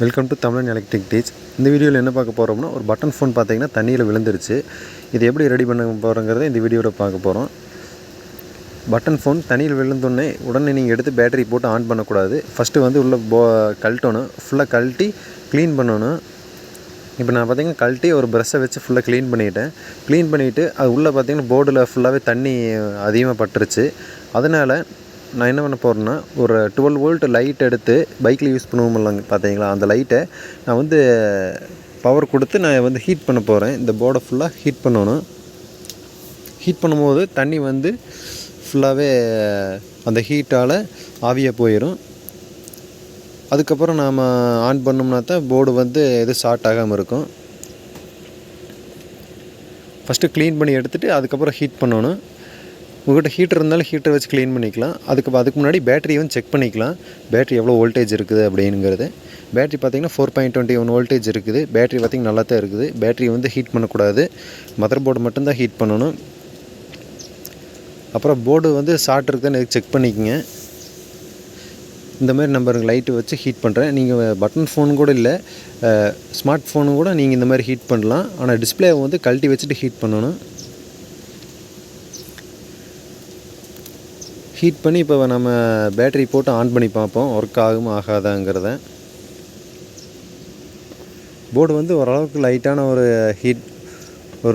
Welcome to Tamilan electric teach இந்த வீடியோவில் என்ன பார்க்க போகிறோம்னா ஒரு பட்டன் ஃபோன் பார்த்தீங்கன்னா தண்ணியில் விழுந்துருச்சு. இது எப்படி ரெடி பண்ண போகிறோங்கிறத இந்த வீடியோவில் பார்க்க போகிறோம் பட்டன் ஃபோன் தண்ணியில் விழுந்தோடனே உடனே நீங்கள் எடுத்து பேட்டரி போட்டு ஆன் பண்ணக்கூடாது. ஃபஸ்ட்டு வந்து உள்ளே போ கழட்டணும். ஃபுல்லாக கழட்டி க்ளீன் பண்ணணும். இப்போ நான் பார்த்தீங்கன்னா கழட்டி ஒரு ப்ரெஷ்ஷை வச்சு ஃபுல்லாக க்ளீன் பண்ணிட்டேன். க்ளீன் பண்ணிவிட்டு அது உள்ளே பார்த்தீங்கன்னா போர்டில் ஃபுல்லாகவே தண்ணி அதிகமாக பட்டுருச்சு. அதனால் நான் என்ன பண்ண போகிறேன்னா ஒரு டுவெல் வோல்ட் லைட் எடுத்து பைக்கில் யூஸ் பண்ணுவோம் இல்லைங்க பார்த்தீங்களா? அந்த லைட்டை நான் வந்து பவர் கொடுத்து நான் வந்து ஹீட் பண்ண போகிறேன் இந்த போர்டை ஃபுல்லாக ஹீட் பண்ணணும். ஹீட் பண்ணும்போது தண்ணி வந்து ஃபுல்லாகவே அந்த ஹீட்டால் ஆவியாக போயிடும் அதுக்கப்புறம் நாம் ஆன் பண்ணோம்னா தான் போர்டு வந்து எதுவும் ஷார்ட் ஆகாமல் இருக்கும். ஃபஸ்ட்டு க்ளீன் பண்ணி எடுத்துகிட்டு அதுக்கப்புறம் ஹீட் பண்ணணும். உங்கள்கிட்ட ஹீட்டர் இருந்தாலும் ஹீட்டர் வச்சு க்ளீன் பண்ணிக்கலாம். அதுக்கு அதுக்கு முன்னாடி பேட்டரி வந்து செக் பண்ணிக்கலாம். பேட்டரி எவ்வளோ வோல்டேஜ் இருக்குது அப்படிங்கிறது. பேட்டரி பார்த்தீங்கன்னா four point twenty one voltage இருக்குது. பேட்டரி பார்த்திங்கன்னா நல்லா தான் இருக்குது. பேட்டரி வந்து ஹீட் பண்ணக்கூடாது. மதர் போர்டு மட்டும்தான் ஹீட் பண்ணணும். அப்புறம் போர்டு வந்து ஷார்ட் இருக்குதுன்னு செக் பண்ணிக்கங்க. இந்த மாதிரி நம்பருக்கு லைட்டு வச்சு ஹீட் பண்ணுறேன் நீங்கள் பட்டன் ஃபோன் கூட இல்லை ஸ்மார்ட் ஃபோனு கூட நீங்கள் இந்த மாதிரி ஹீட் பண்ணலாம். ஆனால் டிஸ்பிளே வந்து கழட்டி வச்சுட்டு ஹீட் பண்ணணும். ஹீட் பண்ணி இப்போ நம்ம பேட்டரி போட்டு ஆன் பண்ணி பார்ப்போம். ஒர்க் ஆகும் ஆகாதாங்கிறத. போர்டு வந்து ஓரளவுக்கு லைட்டான ஒரு ஹீட் ஒரு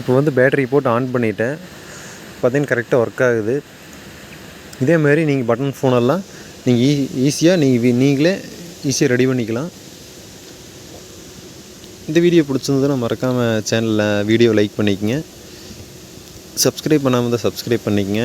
இப்போ வந்து பேட்டரி போட்டு ஆன் பண்ணிட்டேன். பார்த்தீங்கன்னா கரெக்டாக ஒர்க் ஆகுது. இதேமாரி நீங்கள் பட்டன் ஃபோனெல்லாம் நீங்கள் ஈ e- ஈஸியாக நீங்கள் நீங்களே ஈஸியாக ரெடி பண்ணிக்கலாம். இந்த வீடியோ பிடிச்சிருந்ததுன்னா மறக்காமல் சேனலில் வீடியோ லைக் பண்ணிக்கங்க. சப்ஸ்கிரைப் பண்ணாமல் தான் சப்ஸ்கிரைப் பண்ணிக்கங்க.